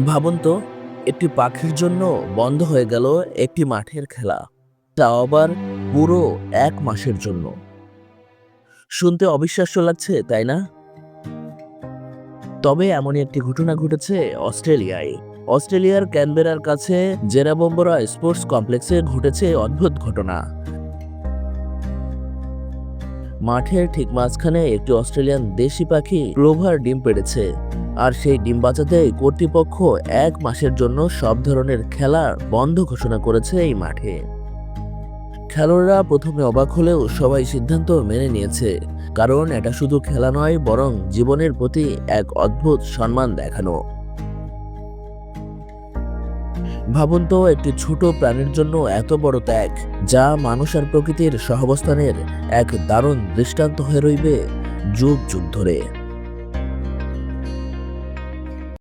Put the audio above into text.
ভাবুন তো, একটি পাখির জন্য বন্ধ হয়ে গেল একটি মাঠের খেলা। তাও আবার পুরো এক মাসের জন্য। শুনতে অবিশ্বাস্য লাগছে, তাই না? তবে এমনই একটি ঘটনা ঘটেছে অস্ট্রেলিয়ায়। অস্ট্রেলিয়ার ক্যানবেরার কাছে জেরাবম্বরা স্পোর্টস কমপ্লেক্সে ঘটেছে অদ্ভুত ঘটনা। মাঠের ঠিক মাঝখানে একটি অস্ট্রেলিয়ান দেশি পাখি ক্লোভার ডিম পেড়েছে। আর সেই ডিম বাঁচাতে কর্তৃপক্ষ এক মাসের জন্য সব ধরনের খেলা বন্ধ ঘোষণা করেছে এই মাঠে। খেলোয়াড়রা প্রথমে অবাক হলেও সবাই সিদ্ধান্ত মেনে নিয়েছে, কারণ এটা শুধু খেলা নয়, বরং জীবনের প্রতি এক অদ্ভুত সম্মান দেখানো। ভাবুন তো, একটি ছোট প্রাণীর জন্য এত বড় ত্যাগ, যা মানুষ আর প্রকৃতির সহাবস্থানের এক দারুণ দৃষ্টান্ত হয়ে রইবে যুগ যুগ ধরে।